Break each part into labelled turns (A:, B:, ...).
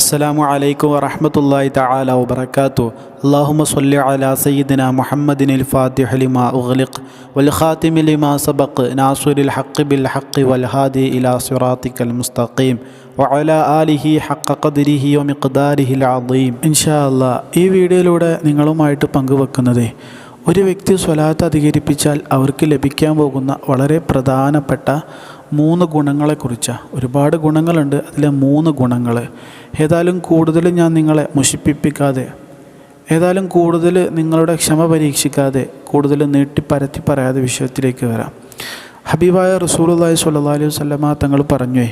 A: അസ്സാം വലൈക്കും വറഹമത്തല്ലാഹി തആല വാത്തു അള്ളാഹുമ സല്ലി അലാ സയ്യിദിന മുഹമ്മദിൻ അൽ ഫാത്തിഹ ലിമാ ഉഗ്ലിഖ് വൽ ഖാതിമി ലിമാ സബഖ് നാസുരിൽ ഹഖ് ബിൽ ഹഖ് വൽ ഹാദി ഇലാ സിറാത്തിക്കൽ മുസ്തഖീം വഅല ആലിഹി ഹക്ക ഖദ്രിഹി വമിഖ്ദാരിഹിൽ അളീം ഇൻഷാ അല്ലാഹ് ഈ വീഡിയോയിലൂടെ നിങ്ങളുമായിട്ട് പങ്കുവെക്കുന്നത് ഒരു വ്യക്തി സ്വലാത്ത് അധികരിപ്പിച്ചാൽ അവർക്ക് ലഭിക്കാൻ പോകുന്ന വളരെ പ്രധാനപ്പെട്ട മൂന്ന് ഗുണങ്ങളെക്കുറിച്ചാണ് ഒരുപാട് ഗുണങ്ങളുണ്ട്. അതിലെ മൂന്ന് ഗുണങ്ങൾ ഏതായാലും കൂടുതൽ ഞാൻ നിങ്ങളെ മുഷിപ്പിപ്പിക്കാതെ ഏതായാലും കൂടുതൽ നിങ്ങളുടെ ക്ഷമ പരീക്ഷിക്കാതെ കൂടുതൽ നീട്ടിപ്പരത്തി പറയാതെ വിഷയത്തിലേക്ക് വരാം. ഹബീബായ റസൂലുള്ളാഹി സ്വല്ലല്ലാഹി അലൈഹി വസല്ലമ തങ്ങൾ പറഞ്ഞു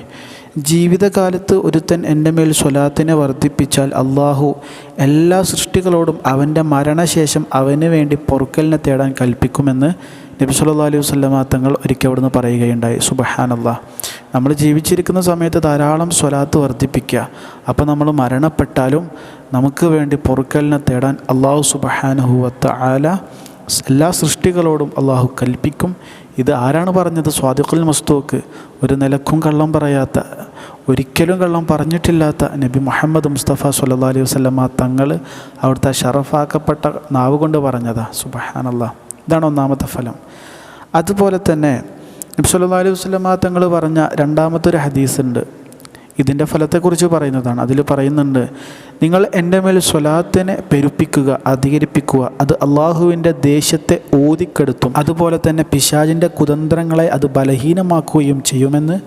A: ജീവിതകാലത്ത് ഒരുത്തൻ എന്റെ മേൽ സ്വലാത്തിനെ വർദ്ധിപ്പിച്ചാൽ അള്ളാഹു എല്ലാ സൃഷ്ടികളോടും അവന്റെ മരണശേഷം അവന് വേണ്ടി പൊറുക്കലിനെ തേടാൻ കൽപ്പിക്കുമെന്ന് നബി സല്ലാ അലൈഹി വസല്ലമ തങ്ങൾ ഒരിക്കൽ അവിടുന്ന് പറയുകയുണ്ടായി. സുബഹാനല്ലാ നമ്മൾ ജീവിച്ചിരിക്കുന്ന സമയത്ത് ധാരാളം സ്വലാത്ത് വർദ്ധിപ്പിക്കുക. അപ്പോൾ നമ്മൾ മരണപ്പെട്ടാലും നമുക്ക് വേണ്ടി പൊറുക്കലിനെ തേടാൻ അള്ളാഹു സുബഹാനഹുവത്ത ആല എല്ലാ സൃഷ്ടികളോടും അള്ളാഹു കൽപ്പിക്കും. ഇത് ആരാണ് പറഞ്ഞത്? സ്വാദിഖുൽ മസ്തൂക്ക്. ഒരു നിലക്കും കള്ളം പറയാത്ത ഒരിക്കലും കള്ളം പറഞ്ഞിട്ടില്ലാത്ത നബി മുഹമ്മദ് മുസ്തഫ സല്ലാ അലൈഹി വസ്ലമ തങ്ങൾ അവിടുത്തെ ഷറഫാക്കപ്പെട്ട നാവ് കൊണ്ട് പറഞ്ഞതാ. സുബഹാനല്ല. ഇതാണ് ഒന്നാമത്തെ ഫലം. അതുപോലെ തന്നെ നബി സല്ലാ അലൈഹി വസ്ലമ തങ്ങൾ പറഞ്ഞ രണ്ടാമത്തെ ഒരു ഹദീസ് ഉണ്ട് ഇതിന്റെ ഫലത്തെക്കുറിച്ച് പറയുന്നതാണ്. അതിൽ പറയുന്നുണ്ട് നിങ്ങൾ എന്റെ മേൽ സ്വലാത്തിനെ പെരുപ്പിക്കുക അധികരിപ്പിക്കുക. അത് അള്ളാഹുവിന്റെ ദേശത്തെ ഓതിക്കെടുത്തും അതുപോലെ തന്നെ പിശാജിന്റെ കുതന്ത്രങ്ങളെ അത് ബലഹീനമാക്കുകയും ചെയ്യുമെന്ന്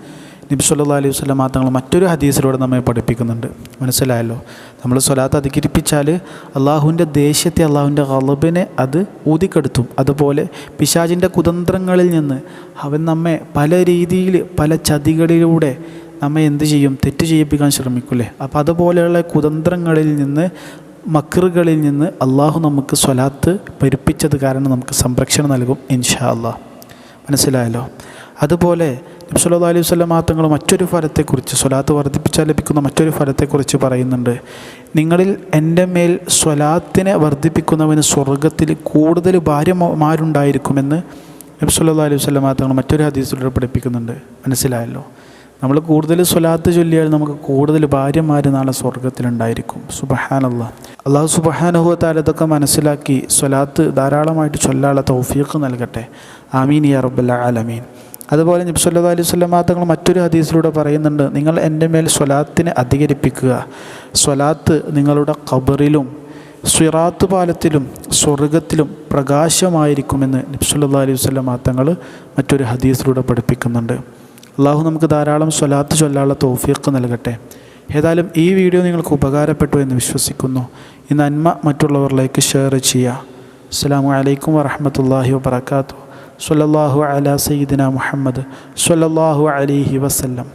A: നബി സല്ലാ അലൈഹി വസ്ലം തങ്ങൾ മറ്റൊരു ഹദീസിലൂടെ നമ്മെ പഠിപ്പിക്കുന്നുണ്ട്. മനസ്സിലായല്ലോ? നമ്മൾ സ്വലാത്ത് അധികരിപ്പിച്ചാൽ അള്ളാഹുവിന്റെ ദേശത്തെ അള്ളാഹുവിന്റെ കളബിനെ അത് ഊതിക്കെടുത്തും. അതുപോലെ പിശാജിന്റെ കുതന്ത്രങ്ങളിൽ നിന്ന് അവൻ നമ്മെ പല രീതിയിൽ പല ചതികളിലൂടെ നമ്മെ എന്ത് ചെയ്യും? തെറ്റ് ചെയ്യിപ്പിക്കാൻ ശ്രമിക്കൂലേ? അപ്പോൾ അതുപോലെയുള്ള കുതന്ത്രങ്ങളിൽ നിന്ന് മക്കറുകളിൽ നിന്ന് അള്ളാഹു നമുക്ക് സ്വലാത്ത് പെരുപ്പിച്ചത് കാരണം നമുക്ക് സംരക്ഷണം നൽകും ഇൻഷാ അള്ളാഹ് മനസ്സിലായല്ലോ? അതുപോലെ നബ്സുല്ലാ അലൈഹി വസ്ലം തങ്ങൾ മറ്റൊരു ഫലത്തെക്കുറിച്ച് സ്വലാത്ത് വർദ്ധിപ്പിച്ചാൽ ലഭിക്കുന്ന മറ്റൊരു ഫലത്തെക്കുറിച്ച് പറയുന്നുണ്ട്. നിങ്ങളിൽ എന്റെ മേൽ സ്വലാത്തിനെ വർദ്ധിപ്പിക്കുന്നവന് സ്വർഗത്തിൽ കൂടുതൽ ഭാര്യമാരുണ്ടായിരിക്കുമെന്ന് നബ്സുല്ലാ അലൈഹി വസ്ലം തങ്ങൾ മറ്റൊരു ഹദീസിലൂടെ പഠിപ്പിക്കുന്നുണ്ട്. മനസ്സിലായല്ലോ? നമ്മൾ കൂടുതൽ സ്വലാത്ത് ചൊല്ലിയാൽ നമുക്ക് കൂടുതൽ ഭാര്യമാർ നാളെ സ്വർഗത്തിലുണ്ടായിരിക്കും സുബഹാനല്ല. അള്ളാഹു സുബഹാനുഭവത്താൽ ഇതൊക്കെ മനസ്സിലാക്കി സ്വലാത്ത് ധാരാളമായിട്ട് ചൊല്ലാനുള്ള തൗഫീഖ് നൽകട്ടെ. ആമീൻ യാ റബ്ബല്ല ആലമീൻ. അതുപോലെ നബി സല്ലാ അലൈഹി സ്വലമാ തങ്ങൾ മറ്റൊരു ഹദീസിലൂടെ പറയുന്നുണ്ട് നിങ്ങൾ എന്റെ മേൽ സ്വലാത്തിനെ അധികരിപ്പിക്കുക. സ്വലാത്ത് നിങ്ങളുടെ ഖബറിലും സ്വിറാത്ത് പാലത്തിലും സ്വർഗത്തിലും പ്രകാശമായിരിക്കുമെന്ന് നബ്സുല്ലാ അലൈഹി വസ്ലമാ തങ്ങൾ മറ്റൊരു ഹദീസിലൂടെ പഠിപ്പിക്കുന്നുണ്ട്. അള്ളാഹു നമുക്ക് ധാരാളം സ്വലാത്ത് ചൊല്ലാനുള്ള തോഫീർക്ക് നൽകട്ടെ. ഏതായാലും ഈ വീഡിയോ നിങ്ങൾക്ക് ഉപകാരപ്പെട്ടു എന്ന് വിശ്വസിക്കുന്നു. ഈ നന്മ മറ്റുള്ളവരിലേക്ക് ഷെയർ ചെയ്യുക. അസ്സാം വലൈക്കും വറഹമത്തല്ലാഹി വാത്തു സല്ലല്ലാഹു അല സയ്യിദിന മുഹമ്മദ് സല്ലല്ലാഹു അലൈഹി വസല്ലം.